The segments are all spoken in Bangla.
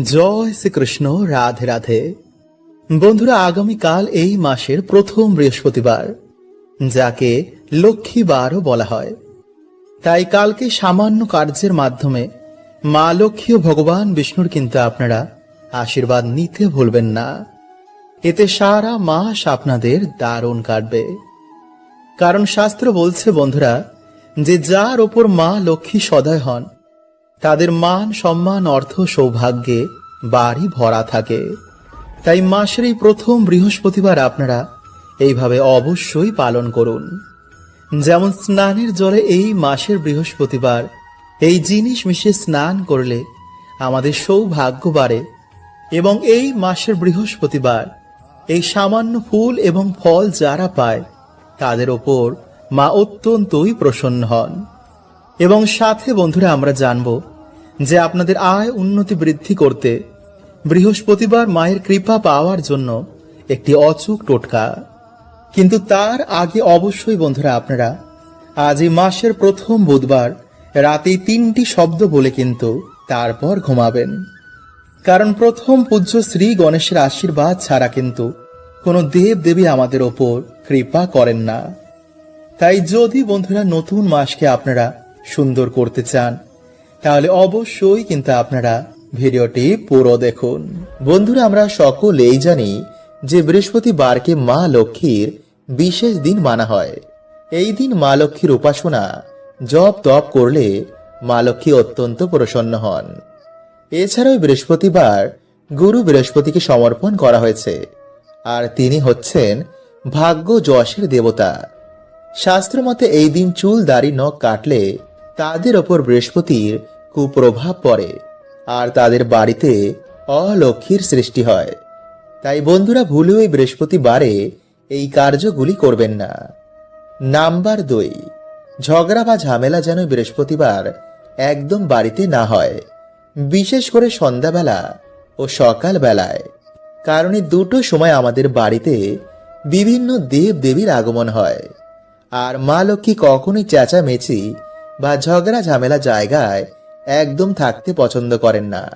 জয় শ্রীকৃষ্ণ, রাধে রাধে। বন্ধুরা, আগামীকাল এই মাসের প্রথম বৃহস্পতিবার, যাকে লক্ষ্মীবারও বলা হয়। তাই কালকে সামান্য কার্যের মাধ্যমে মা লক্ষ্মী ও ভগবান বিষ্ণুর কিন্তু আপনারা আশীর্বাদ নিতে ভুলবেন না। এতে সারা মাস আপনাদের দারুণ কাটবে। কারণ শাস্ত্র বলছে, বন্ধুরা, যে যার ওপর মা লক্ষ্মী সদয় হন তাদের মান, সম্মান, অর্থ, সৌভাগ্যে বাড়ি ভরা থাকে। তাই মাসের এই প্রথম বৃহস্পতিবার আপনারা এইভাবে অবশ্যই পালন করুন। যেমন স্নানের জলে এই মাসের বৃহস্পতিবার এই জিনিস মিশে স্নান করলে আমাদের সৌভাগ্য বাড়ে এবং এই মাসের বৃহস্পতিবার এই সামান্য ফুল এবং ফল যারা পায়, তাদের ওপর মা অত্যন্তই প্রসন্ন হন। এবং সাথে বন্ধুরা, আমরা জানব যে আপনাদের আয় উন্নতি বৃদ্ধি করতে বৃহস্পতিবার মায়ের কৃপা পাওয়ার জন্য একটি অচুক টোটকা। কিন্তু তার আগে অবশ্যই বন্ধুরা আপনারা, আজ এই মাসের প্রথম বুধবার রাতে তিনটি শব্দ বলে কিন্তু তারপর ঘুমাবেন। কারণ প্রথম পূজ্য শ্রী গণেশের আশীর্বাদ ছাড়া কিন্তু কোনো দেব দেবী আমাদের ওপর কৃপা করেন না। তাই যদি বন্ধুরা নতুন মাসকে আপনারা সুন্দর করতে চান তাহলে অবশ্যই কিন্তু আপনারা ভিডিওটি পুরো দেখুন। বন্ধুরা, আমরা সকলেই জানি যে বৃহস্পতিবারকে মা লক্ষ্মীর বিশেষ দিন মানা হয়। এই দিন মা লক্ষ্মীর উপাসনা, জপ তপ করলে মা লক্ষ্মী অত্যন্ত প্রসন্ন হন। এছাড়াও বৃহস্পতিবার গুরু বৃহস্পতিকে সমর্পণ করা হয়েছে। আর তিনি হচ্ছেন ভাগ্য যশের দেবতা। শাস্ত্র মতে এই দিন চুল, দাড়ি, নখ কাটলে তাদের ওপর বৃহস্পতির কুপ্রভাব পড়ে, আর তাদের বাড়িতে অলক্ষীর সৃষ্টি হয়। তাই বন্ধুরা, ভুলেও এই বৃহস্পতিবারে এই কার্যগুলি করবেন না। নাম্বার দুই, ঝগড়া বা ঝামেলা যেন বৃহস্পতিবার একদম বাড়িতে না হয়, বিশেষ করে সন্ধ্যাবেলা ও সকাল বেলায় কারণ এই দুটো সময় আমাদের বাড়িতে বিভিন্ন দেব দেবীর আগমন হয়। আর মা লক্ষ্মী কখনোই চেঁচামেচি বা ঝগড়া ঝামেলা জায়গায় একদম থাকতে পছন্দ করেন না।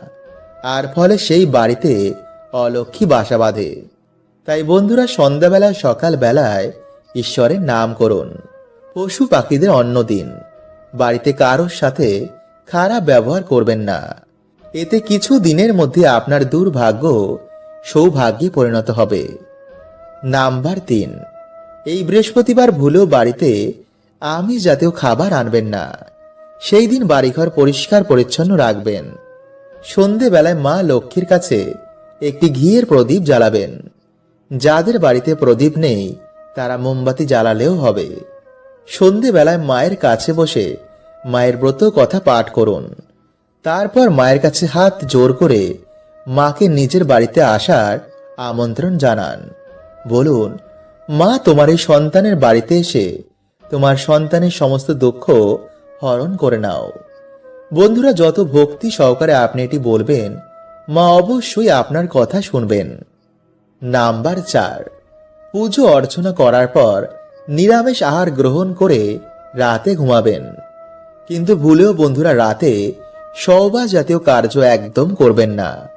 আর ফলে সেই বাড়িতে অলক্ষী বাসা বাঁধে। তাই বন্ধুরা সন্ধ্যাবেলা সকাল বেলায় ঈশ্বরের নাম করুন। পশু পাখিদের অন্য দিন। বাড়িতে কারোর সাথে খারাপ ব্যবহার করবেন না। এতে কিছু দিনের মধ্যে আপনার দুর্ভাগ্য সৌভাগ্যে পরিণত হবে। নাম্বার তিন। এই বৃহস্পতিবার ভুলেও বাড়িতে আমি জাতীয় খাবার আনবেন না। সেই দিন বাড়িঘর পরিষ্কার পরিচ্ছন্ন রাখবেন। সন্ধেবেলায় মা লক্ষ্মীর কাছে একটি ঘিয়ের প্রদীপ জ্বালাবেন। যাদের বাড়িতে প্রদীপ নেই, তারা মোমবাতি জ্বালালেও হবে। সন্ধেবেলায় মায়ের কাছে বসে মায়ের ব্রত কথা পাঠ করুন। তারপর মায়ের কাছে হাত জোর করে মাকে নিজের বাড়িতে আসার আমন্ত্রণ জানান। বলুন, মা তোমার এই সন্তানের বাড়িতে এসে তোমার সন্তানের সমস্ত দুঃখ হরণ করে নাও। বন্ধুরা, যত ভক্তি সহকারে আপনি এটি বলবেন, মা অবশ্যই আপনার কথা শুনবেন। নাম্বার চার, পুজো অর্চনা করার পর নিরামিষ আহার গ্রহণ করে রাতে ঘুমাবেন। কিন্তু ভুলেও বন্ধুরা, রাতে সবা জাতীয় কার্য একদম করবেন না।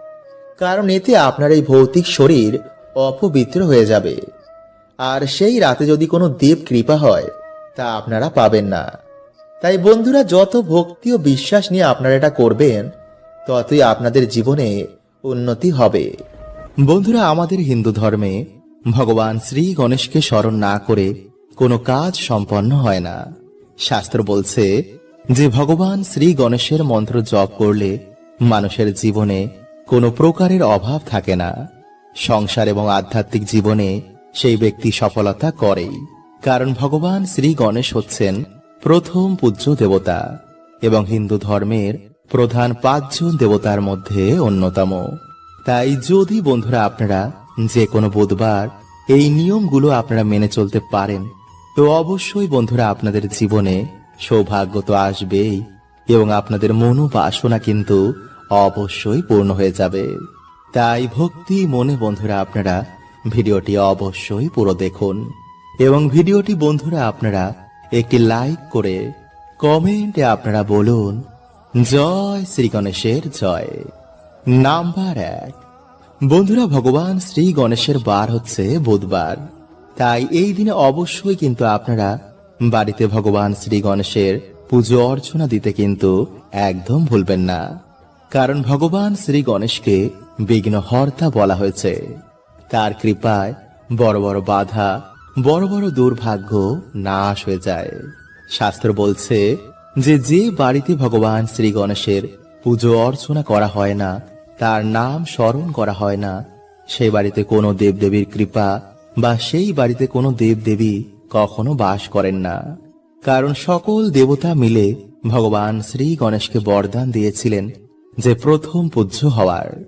কারণ এতে আপনার এই ভৌতিক শরীর অপবিত্র হয়ে যাবে। আর সেই রাতে যদি কোনো দেব কৃপা হয় তা আপনারা পাবেন না। তাই বন্ধুরা, যত ভক্তি ও বিশ্বাস নিয়ে আপনারা এটা করবেন, ততই আপনাদের জীবনে উন্নতি হবে। বন্ধুরা, আমাদের হিন্দু ধর্মে ভগবান শ্রী গণেশকে স্মরণ না করে কোনো কাজ সম্পন্ন হয় না। শাস্ত্র বলছে যে, ভগবান শ্রী গণেশের মন্ত্র জপ করলে মানুষের জীবনে কোনো প্রকারের অভাব থাকে না। সংসার এবং আধ্যাত্মিক জীবনে সেই ব্যক্তি সফলতা করেই। কারণ ভগবান শ্রী গণেশ হচ্ছেন প্রথম পূজ্য দেবতা এবং হিন্দু ধর্মের প্রধান পাঁচজন দেবতার মধ্যে অন্যতম। তাই যদি বন্ধুরা আপনারা যে কোনো বুধবার এই নিয়মগুলো আপনারা মেনে চলতে পারেন, তো অবশ্যই বন্ধুরা আপনাদের জীবনে সৌভাগ্য তো আসবেই এবং আপনাদের মনোবাসনা কিন্তু অবশ্যই পূর্ণ হয়ে যাবে। তাই ভক্তি মনে বন্ধুরা আপনারা ভিডিওটি অবশ্যই পুরো দেখুন। এবং ভিডিওটি বন্ধুরা আপনারা একটি লাইক করে কমেন্টে আপনারা বলুন, জয় শ্রী গণেশের জয়। নাম্বার এক। বন্ধুরা, ভগবান শ্রী গণেশের বার হচ্ছে বুধবার। তাই এই দিনে অবশ্যই কিন্তু আপনারা বাড়িতে ভগবান শ্রী গণেশের পুজো অর্চনা দিতে কিন্তু একদম ভুলবেন না। কারণ ভগবান শ্রী গণেশকে বিঘ্নহর্তা বলা হয়েছে। তার কৃপায় বড় বড় বাধা বড় বড় দুর্ভাগ্য নাশ হয়ে যায়। শাস্ত্র বলছে যে যে বাড়িতে ভগবান শ্রী গণেশের পুজো অর্চনা করা হয় না, তার নাম স্মরণ করা হয় না। সেই বাড়িতে কোনো দেবদেবীর কৃপা বা সেই বাড়িতে কোনো দেবদেবী কখনো বাস করেন না। কারণ সকল দেবতা মিলে ভগবান শ্রী গণেশকে বরদান দিয়েছিলেন যে প্রথম পূজ্য হওয়ার।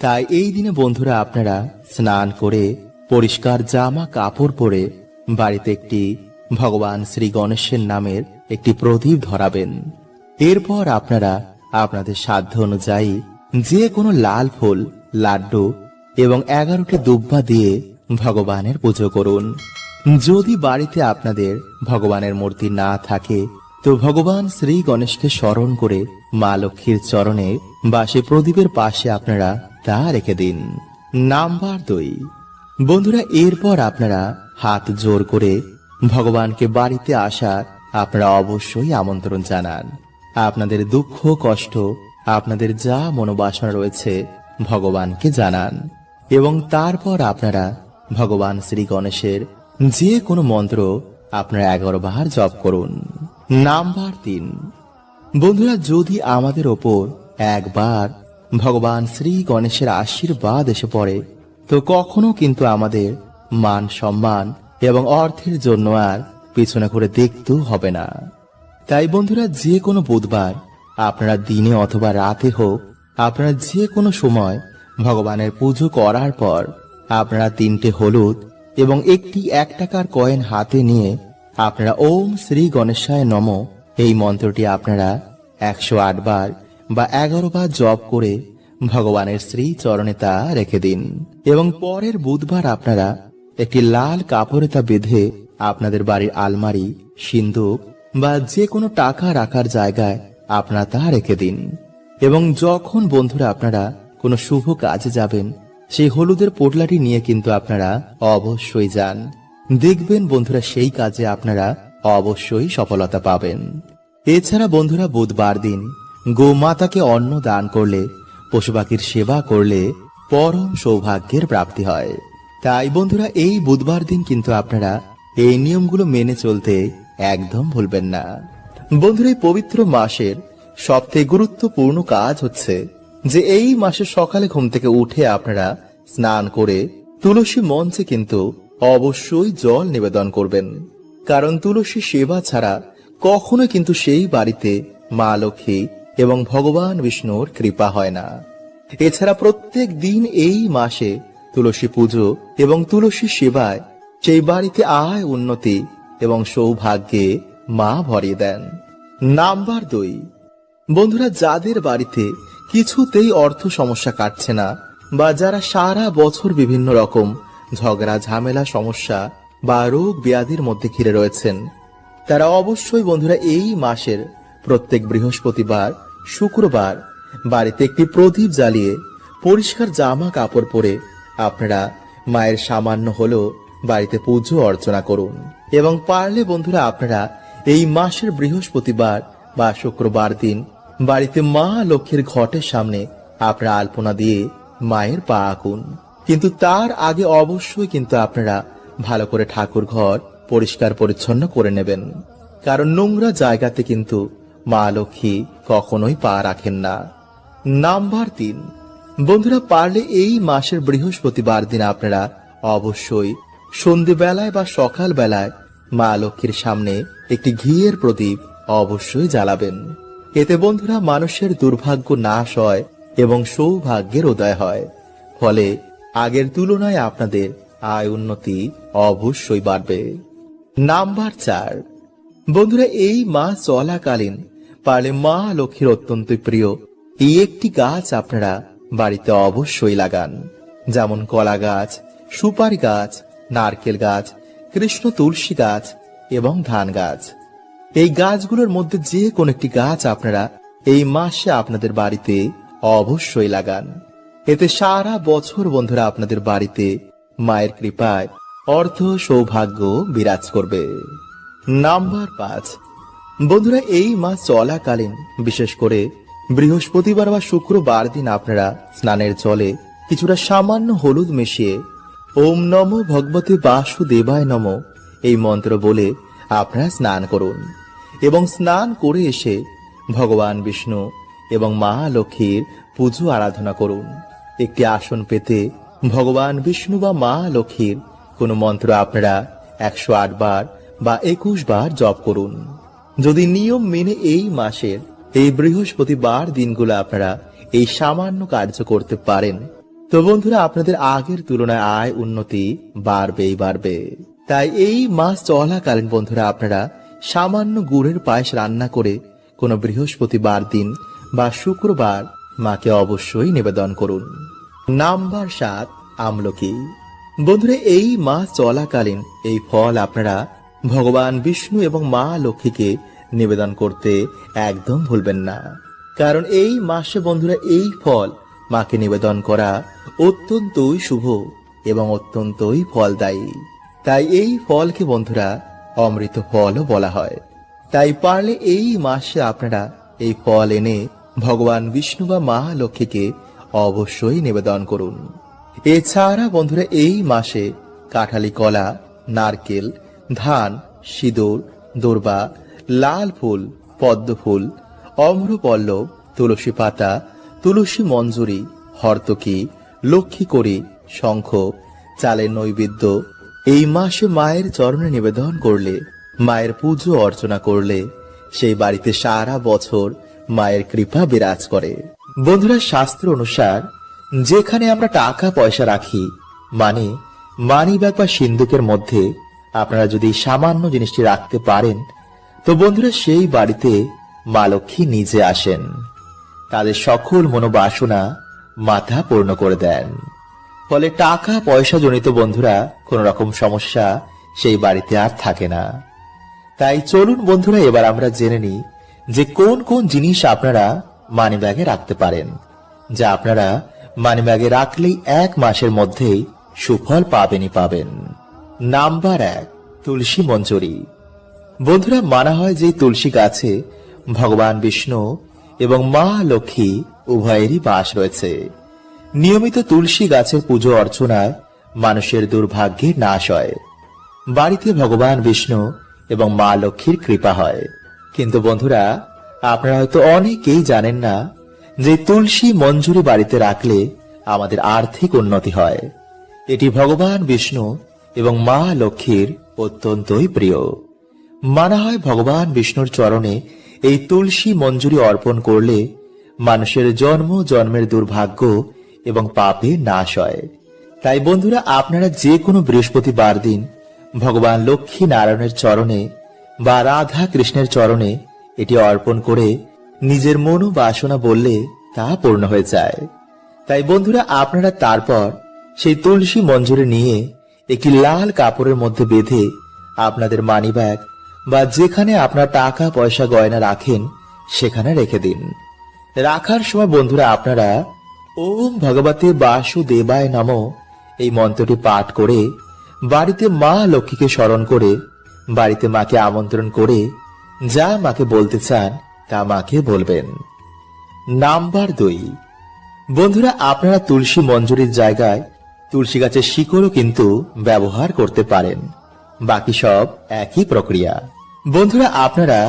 তাই এই দিনে বন্ধুরা আপনারা স্নান করে পরিষ্কার জামা কাপড় পরে বাড়িতে একটি ভগবান শ্রী গণেশের নামের একটি প্রদীপ ধরাবেন। এরপর আপনারা আপনাদের সাধ্য অনুযায়ী যে কোনো লাল ফুল, লাড্ডু এবং এগারোটি দুব্বা দিয়ে ভগবানের পুজো করুন। যদি বাড়িতে আপনাদের ভগবানের মূর্তি না থাকে, তো ভগবান শ্রী গণেশকে স্মরণ করে মা লক্ষ্মীর চরণে বা সে প্রদীপের পাশে আপনারা তা রেখে দিন। নাম্বার দুই। বন্ধুরা, এরপর আপনারা হাত জোর করে ভগবানকে বাড়িতে আসার আপনারা অবশ্যই আমন্ত্রণ জানান। আপনাদের দুঃখ, কষ্ট, আপনাদের যা মনোবাসনা রয়েছে ভগবানকে জানান। এবং তারপর আপনারা ভগবান শ্রী গণেশের যে কোনো মন্ত্র আপনারা এগারো বার জপ করুন। নাম্বার তিন। বন্ধুরা, যদি আমাদের ওপর একবার ভগবান শ্রী গণেশের আশীর্বাদ এসে পড়ে তো কখনো কিন্তু আমাদের মান সম্মান এবং অর্থের জন্য আর পিছনে করে দেখতেও হবে না। তাই বন্ধুরা, যে কোনো বুধবার, আপনারা দিনে অথবা রাতে হোক, আপনারা যে কোনো সময় ভগবানের পুজো করার পর আপনারা তিনটে হলুদ এবং একটি এক টাকার কয়েন হাতে নিয়ে আপনারা ওম শ্রী গণেশায় নম। এই মন্ত্রটি আপনারা একশো বার বা এগারো বার জপ করে ভগবানের শ্রী চরণে তা রেখে দিন। এবং পরের বুধবার আপনারা একটি লাল কাপড়ে তা বেঁধে আপনাদের বাড়ির আলমারি, সিন্দুক বা যে কোনো টাকা রাখার জায়গায় আপনারা তা রেখে দিন। এবং যখন বন্ধুরা আপনারা কোনো শুভ কাজে যাবেন, সেই হলুদের পোটলাটি নিয়ে কিন্তু আপনারা অবশ্যই যান। দেখবেন বন্ধুরা সেই কাজে আপনারা অবশ্যই সফলতা পাবেন। এছাড়া বন্ধুরা বুধবার দিন গোমাতাকে অন্ন দান করলে পশু পাখির সেবা করলে পরম সৌভাগ্যের প্রাপ্তি হয়। তাই বন্ধুরা, এই বুধবার দিন কিন্তু আপনারা এই নিয়মগুলো মেনে চলতে একদম ভুলবেন না। বন্ধুরা, এই পবিত্র মাসের সবথেকে গুরুত্বপূর্ণ কাজ হচ্ছে যে এই মাসে সকালে ঘুম থেকে উঠে আপনারা স্নান করে তুলসী মঞ্চে কিন্তু অবশ্যই জল নিবেদন করবেন। কারণ তুলসী সেবা ছাড়া কখনো কিন্তু সেই বাড়িতে মা লক্ষ্মী এবং ভগবান বিষ্ণুর কৃপা হয় না। এছাড়া প্রত্যেক দিন এই মাসে তুলসী পুজো এবং তুলসী সেবায় সেই বাড়িতে আয় উন্নতি এবং সৌভাগ্যে মা ভরিয়ে দেন। নাম্বার দুই। বন্ধুরা, যাদের বাড়িতে কিছুতেই অর্থ সমস্যা কাটছে না বা যারা সারা বছর বিভিন্ন রকম ঝগড়া, ঝামেলা, সমস্যা বা রোগ ব্যাধির মধ্যে ঘিরে রয়েছেন, তারা অবশ্যই বন্ধুরা এই মাসের প্রত্যেক বৃহস্পতিবার শুক্রবার বাড়িতে একটি প্রদীপ জ্বালিয়ে পরিষ্কার জামা কাপড় পরে আপনারা মায়ের সামান্য হলেও বাড়িতে পুজো অর্চনা করুন। এবং পারলে বন্ধুরা আপনারা এই মাসের বৃহস্পতিবার বা শুক্রবার দিন বাড়িতে মা লক্ষ্মীর ঘটের সামনে আপনারা আলপনা দিয়ে মায়ের পা আঁকুন। কিন্তু তার আগে অবশ্যই কিন্তু আপনারা ভালো করে ঠাকুর ঘর পরিষ্কার পরিচ্ছন্ন করে নেবেন। কারণ নোংরা জায়গাতে কিন্তু মা লক্ষ্মী কখনোই পা রাখেন না। নাম্বার তিন। বন্ধুরা, পারলে এই মাসের বৃহস্পতিবার দিন আপনারা অবশ্যই সন্ধেবেলায় বা সকাল বেলায় মা লক্ষ্মীর সামনে একটি ঘিয়ের প্রদীপ অবশ্যই জ্বালাবেন। এতে বন্ধুরা, মানুষের দুর্ভাগ্য নাশ হয় এবং সৌভাগ্যের উদয় হয়। ফলে আগের তুলনায় আপনাদের আয় উন্নতি অবশ্যই বাড়বে। নাম্বার চার। বন্ধুরা, এই মাস চলাকালীন পারলে মা লক্ষ্মীর অত্যন্ত প্রিয়। এই একটি গাছ আপনারা বাড়িতে অবশ্যই লাগান। যেমন কলা গাছ, সুপারি গাছ, নারকেল গাছ, কৃষ্ণ তুলসী গাছ এবং ধান গাছ। এই গাছগুলোর মধ্যে যে কোন একটি গাছ আপনারা এই মাসে আপনাদের বাড়িতে অবশ্যই লাগান। এতে সারা বছর বন্ধুরা আপনাদের বাড়িতে মায়ের কৃপায় অর্থ সৌভাগ্য বিরাজ করবে। নাম্বার পাঁচ বন্ধুরা, এই মাস চলাকালীন, বিশেষ করে বৃহস্পতিবার বা শুক্রবার দিন আপনারা স্নানের জলে কিছুটা সামান্য হলুদ মিশিয়ে ওম নম ভগবতে বাসুদেবায় নম এই মন্ত্র বলে আপনারা স্নান করুন এবং স্নান করে এসে ভগবান বিষ্ণু এবং মা লক্ষ্মীর পুজো আরাধনা করুন। একটি আসন পেতে ভগবান বিষ্ণু বা মা লক্ষ্মীর কোনো মন্ত্র আপনারা একশো আট বার বা একুশ বার জপ করুন। যদি নিয়ম মেনে এই মাসের, এই বৃহস্পতিবার দিনগুলো আপনারা এই সামান্য কার্য করতে পারেন। তো বন্ধুরা, আপনাদের আগের তুলনায় আয় উন্নতি বাড়বেই বাড়বে। তাই এই মাস চলাকালীন বন্ধুরা, আপনারা সামান্য গুড়ের পায়েস রান্না করে কোনো বৃহস্পতিবার দিন বা শুক্রবার মাকে অবশ্যই নিবেদন করুন। নাম্বার সাত, আমলকি। বন্ধুরা, এই মাস চলাকালীন এই ফল আপনারা ভগবান বিষ্ণু এবং মা লক্ষ্মীকে নিবেদন করতে একদম ভুলবেন না। কারণ এই মাসে বন্ধুরা এই ফল মাকে নিবেদন করা অত্যন্তই শুভ এবং অত্যন্তই ফলদায়ী। তাই এই ফলকে বন্ধুরা অমৃত ফলও বলা হয়। তাই পারলে এই মাসে আপনারা এই ফল এনে ভগবান বিষ্ণু বা মা লক্ষ্মীকে অবশ্যই নিবেদন করুন। এছাড়া বন্ধুরা এই মাসে কাঠালি কলা, নারকেল ধান, সিঁদুর, দোরবা, লাল ফুল, পদ্ম ফুল, অম্রপল্লব, তুলসী পাতা, তুলসী মঞ্জুরি, হর্তকি লক্ষ্মী করি শঙ্খ, চালের নৈবেদ্য। এই মাসে মায়ের চরণে নিবেদন করলে, মায়ের পুজো অর্চনা করলে, সেই বাড়িতে সারা বছর মায়ের কৃপা বিরাজ করে। বন্ধুরা, শাস্ত্র অনুসার, যেখানে আমরা টাকা পয়সা রাখি মানে মানি ব্যাগ বা সিন্ধুকের মধ্যে আপনারা যদি সামান্য জিনিসটি রাখতে পারেন, তো বন্ধুরা সেই বাড়িতে মা লক্ষ্মী নিজে আসেন। তাদের সকল মনোবাসনা মাথা পূর্ণ করে দেন। ফলে টাকা পয়সা জনিত বন্ধুরা কোন রকম সমস্যা সেই বাড়িতে আর থাকে না। তাই চলুন বন্ধুরা, এবার আমরা জেনে নিই যে কোন কোন জিনিস আপনারা মানি ব্যাগে রাখতে পারেন, যা আপনারা মানি ব্যাগে রাখলেই এক মাসের মধ্যেই সুফল পাবেনই পাবেন। নাম্বার এক, তুলসী মঞ্জুরি। বন্ধুরা, মানা হয় যে তুলসী গাছে ভগবান বিষ্ণু এবং মা লক্ষ্মী উভয়েরই বাস রয়েছে। নিয়মিত তুলসী গাছের পুজো অর্চনায় মানুষের দুর্ভাগ্যের নাশ হয়। বাড়িতে ভগবান বিষ্ণু এবং মা লক্ষ্মীর কৃপা হয়। কিন্তু বন্ধুরা, আপনারা হয়তো অনেকেই জানেন না যে তুলসী মঞ্জুরি বাড়িতে রাখলে আমাদের আর্থিক উন্নতি হয়। এটি ভগবান বিষ্ণু এবং মা লক্ষ্মীর অত্যন্তই প্রিয়। মানা হয় ভগবান বিষ্ণুর চরণে এই তুলসী মঞ্জুরি অর্পণ করলে মানুষের জন্ম, জন্মের দুর্ভাগ্য এবং পাপে নাশ হয়। তাই বন্ধুরা, আপনারা যে কোনো বৃহস্পতিবার দিন ভগবান লক্ষ্মী নারায়ণের চরণে বা রাধা কৃষ্ণের চরণে এটি অর্পণ করে নিজের মনো বাসনা বললে তা পূর্ণ হয়ে যায়। তাই বন্ধুরা, আপনারা তারপর সেই তুলসী মঞ্জুরি নিয়ে একটি লাল কাপড়ের মধ্যে বেঁধে আপনাদের মানি ব্যাগ বা যেখানে আপনার টাকা, পয়সা, গয়না রাখেন, সেখানে রেখে দিন। রাখার সময় বন্ধুরা আপনারা ওম ভগবতে বাসুদেবায় নম এই মন্ত্রটি পাঠ করে বাড়িতে মা লক্ষ্মীকে স্মরণ করে, বাড়িতে মাকে আমন্ত্রণ করে যা মাকে বলতে চান তা মাকে বলবেন। নাম্বার দুই। বন্ধুরা, আপনারা তুলসী মঞ্জুরির জায়গায় তুলসী গাছের শিকড়ও কিন্তু ব্যবহার করতে পারেন। বাকি সব একই প্রক্রিয়া। বন্ধুরা, আপনারা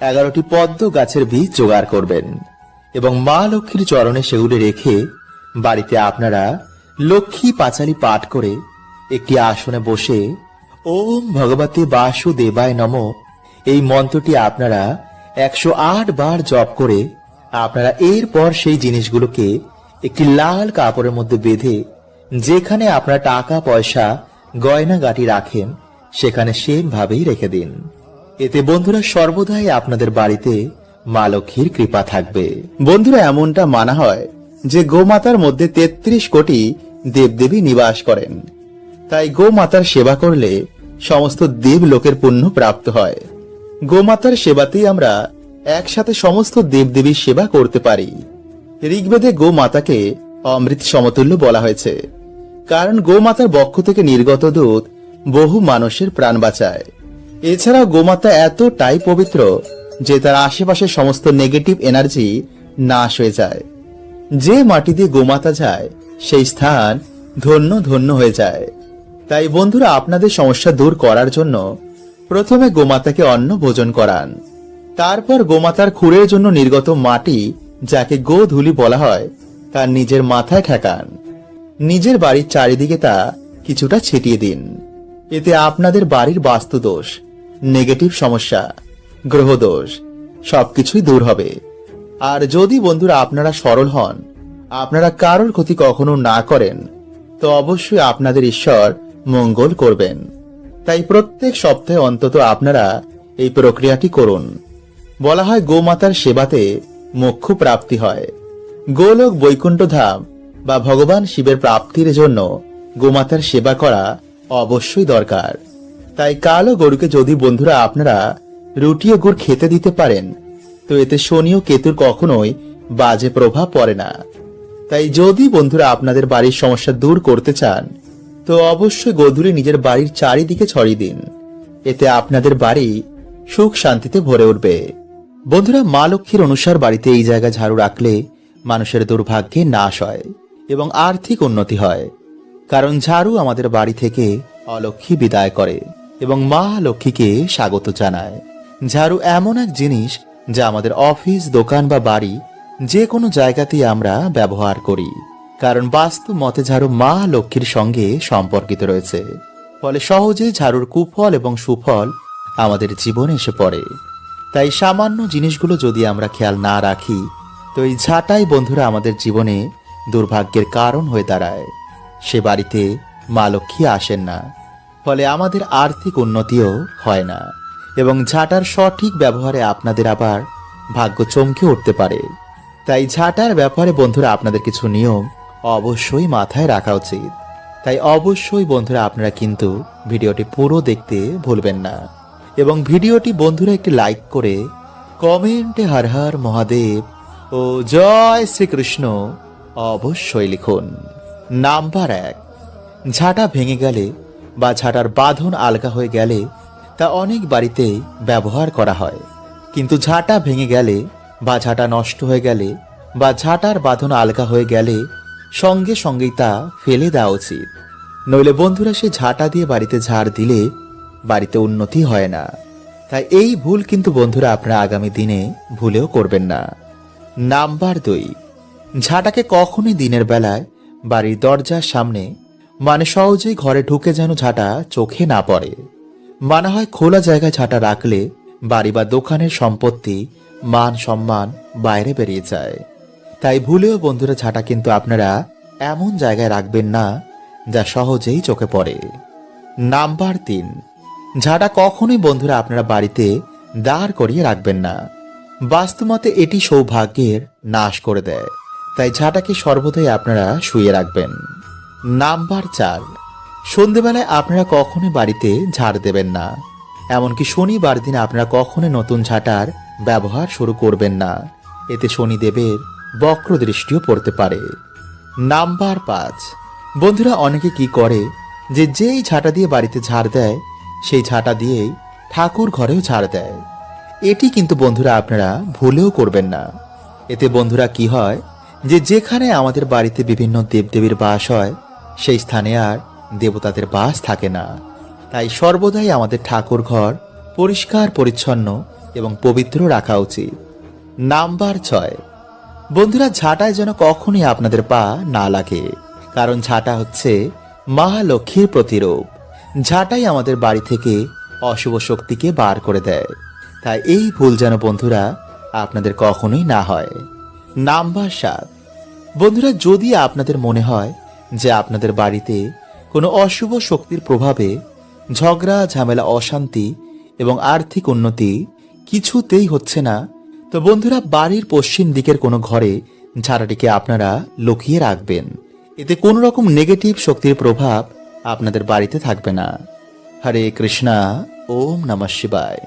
এগারোটি পদ্ম গাছের বীজ জোগাড় করবেন এবং মা লক্ষ্মীর চরণে সেগুলি রেখে বাড়িতে আপনারা লক্ষ্মী পাঁচালি পাঠ করে একটি আসনে বসে ওম ভগবতে বাসুদেবায় নম এই মন্ত্রটি আপনারা একশো আট বার জপ করে আপনারা এরপর সেই জিনিসগুলোকে একটি লাল কাপড়ের মধ্যে বেঁধে যেখানে আপনারা টাকা, পয়সা, গয়নাগাটি রাখেন, সেখানে সেম ভাবেই রেখে দিন। এতে বন্ধুরা সর্বদাই আপনাদের বাড়িতে মা লক্ষ্মীর কৃপা থাকবে। বন্ধুরা, এমনটা মানা হয় যে গোমাতার মধ্যে তেত্রিশ কোটি দেবদেবী নিবাস করেন। তাই গোমাতার সেবা করলে সমস্ত দেব লোকের পুণ্য প্রাপ্ত হয়। গোমাতার সেবাতেই আমরা একসাথে সমস্ত দেবদেবীর সেবা করতে পারি। ঋগ্বেদে গোমাতাকে অমৃত সমতুল্য বলা হয়েছে। কারণ গোমাতার বক্ষ থেকে নির্গত দুধ বহু মানুষের প্রাণ বাঁচায়। এছাড়া গোমাতা এতটাই পবিত্র যে তার আশেপাশের সমস্ত নেগেটিভ এনার্জি নাশ হয়ে যায়। যে মাটি দিয়ে গোমাতা যায়, সেই স্থান ধন্য ধন্য হয়ে যায়। তাই বন্ধুরা, আপনাদের সমস্যা দূর করার জন্য প্রথমে গোমাতাকে অন্ন ভোজন করান। তারপর গোমাতার খুরের জন্য নির্গত মাটি, যাকে গোধূলি বলা হয়, তার নিজের মাথায় ঠেকান। নিজের বাড়ির চারিদিকে তা কিছুটা ছিটিয়ে দিন। এতে আপনাদের বাড়ির বাস্তু দোষ নেগেটিভ সমস্যা, গ্রহদোষ সবকিছুই দূর হবে। আর যদি বন্ধুরা আপনারা সরল হন, আপনারা কারোর ক্ষতি কখনো না করেন, তো অবশ্যই আপনাদের ঈশ্বর মঙ্গল করবেন। তাই প্রত্যেক সপ্তাহে অন্তত আপনারা এই প্রক্রিয়াটি করুন। বলা হয় গোমাতার সেবাতে মোক্ষ প্রাপ্তি হয়। গোলোক বৈকুণ্ঠ ধাম বা ভগবান শিবের প্রাপ্তির জন্য গোমাতার সেবা করা অবশ্যই দরকার। তাই কালো গরুকে যদি বন্ধুরা আপনারা রুটি ও গুড় খেতে দিতে পারেন, তো এতে শনি ও কেতুর কখনোই বাজে প্রভাব পড়ে না। তাই যদি বন্ধুরা আপনাদের বাড়ির সমস্যা দূর করতে চান, তো অবশ্যই গধুলি নিজের বাড়ির চারিদিকে ছড়িয়ে দিন। এতে আপনাদের বাড়ি সুখ শান্তিতে ভরে উঠবে। বন্ধুরা মা লক্ষ্মীর অনুসার বাড়িতে এই জায়গা ঝাড়ু রাখলে মানুষের দুর্ভাগ্যে নাশ হয়। এবং আর্থিক উন্নতি হয়। কারণ ঝাড়ু আমাদের বাড়ি থেকে অলক্ষ্মী বিদায় করে এবং মা লক্ষ্মীকে স্বাগত জানায়। ঝাড়ু এমন এক জিনিস যা আমাদের অফিস, দোকান বা বাড়ি যে কোনো জায়গাতেই আমরা ব্যবহার করি। কারণ বাস্তু মতে ঝাড়ু মা লক্ষ্মীর সঙ্গে সম্পর্কিত রয়েছে। ফলে সহজে ঝাড়ুর কুফল এবং সুফল আমাদের জীবনে এসে পড়ে। তাই সামান্য জিনিসগুলো যদি আমরা খেয়াল না রাখি, তো এই ঝাঁটাই বন্ধুরা আমাদের জীবনে দুর্ভাগ্যের কারণ হয়ে দাঁড়ায়। সে বাড়িতে মা লক্ষ্মী আসেন না। ফলে আমাদের আর্থিক উন্নতিও হয় না। এবং ঝাঁটার সঠিক ব্যবহারে আপনাদের আবার ভাগ্য চমকে উঠতে পারে। তাই ঝাঁটার ব্যাপারে বন্ধুরা আপনাদের কিছু নিয়ম অবশ্যই মাথায় রাখা উচিত। তাই অবশ্যই বন্ধুরা আপনারা কিন্তু ভিডিওটি পুরো দেখতে ভুলবেন না। এবং ভিডিওটি বন্ধুরা একটি লাইক করে কমেন্টে হর হর মহাদেব ও জয় শ্রীকৃষ্ণ অবশ্যই লিখুন। নাম্বার এক, ঝাঁটা ভেঙে গেলে বা ঝাঁটার বাঁধন আলগা হয়ে গেলে তা অনেক বাড়িতেই ব্যবহার করা হয়। কিন্তু ঝাঁটা ভেঙে গেলে বা ঝাঁটা নষ্ট হয়ে গেলে বা ঝাঁটার বাঁধন আলগা হয়ে গেলে সঙ্গে সঙ্গেই তা ফেলে দেওয়া উচিত। নইলে বন্ধুরা সে ঝাঁটা দিয়ে বাড়িতে ঝাড় দিলে বাড়িতে উন্নতি হয় না। তাই এই ভুল কিন্তু বন্ধুরা আপনারা আগামী দিনে ভুলেও করবেন না। নাম্বার দুই ঝাঁটাকে কখনই দিনের বেলায় বাড়ির দরজার সামনে মানে সহজেই ঘরে ঢুকে যেন ঝাঁটা চোখে না পড়ে। মানা হয় খোলা জায়গায় ঝাঁটা রাখলে বাড়ি বা দোকানের সম্পত্তি মান সম্মান বাইরে বেরিয়ে যায়। তাই ভুলেও বন্ধুরা ঝাঁটা কিন্তু আপনারা এমন জায়গায় রাখবেন না যা সহজেই চোখে পড়ে। নাম্বার তিন, ঝাঁটা কখনোই বন্ধুরা আপনারা বাড়িতে দাঁড় করিয়ে রাখবেন না। বাস্তুমতে এটি সৌভাগ্যের নাশ করে দেয়। তাই ঝাঁটাকে সর্বদাই আপনারা শুয়ে রাখবেন। নাম্বার চার। সন্ধেবেলায় আপনারা কখনোই বাড়িতে ঝাড় দেবেন না। এমনকি শনিবার দিন আপনারা কখনো নতুন ঝাঁটার ব্যবহার শুরু করবেন না। এতে শনিদেবের বক্র দৃষ্টিও পড়তে পারে। নাম্বার পাঁচ। বন্ধুরা, অনেকে কি করে যে যেই ঝাঁটা দিয়ে বাড়িতে ঝাড় দেয়, সেই ঝাঁটা দিয়েই ঠাকুর ঘরেও ঝাড় দেয়। এটি কিন্তু বন্ধুরা আপনারা ভুলেও করবেন না। এতে বন্ধুরা কি হয় যে যেখানে আমাদের বাড়িতে বিভিন্ন দেবদেবীর বাস হয়, সেই স্থানে আর দেবতাদের বাস থাকে না। তাই সর্বদাই আমাদের ঠাকুর ঘর পরিষ্কার, পরিচ্ছন্ন এবং পবিত্র রাখা উচিত। নাম্বার ছয়। বন্ধুরা, ঝাঁটায় যেন কখনই আপনাদের পা না লাগে, কারণ ঝাঁটা হচ্ছে মহালক্ষ্মীর প্রতিরূপ। ঝাঁটাই আমাদের বাড়ি থেকে অশুভ শক্তিকে বার করে দেয়। তাই এই ভুল যেন বন্ধুরা আপনাদের কখনোই না হয়। নাম্বার সাত। বন্ধুরা, যদি আপনাদের মনে হয় যে আপনাদের বাড়িতে কোনো অশুভ শক্তির প্রভাবে ঝগড়া, ঝামেলা, অশান্তি এবং আর্থিক উন্নতি কিছুতেই হচ্ছে না, তো বন্ধুরা, বাড়ির পশ্চিম দিকের কোনো ঘরে ঝাড়াটিকে আপনারা লুকিয়ে রাখবেন। এতে কোনো রকম নেগেটিভ শক্তির প্রভাব আপনাদের বাড়িতে থাকবে না। হরে কৃষ্ণা, ওম নমঃ শিবায়।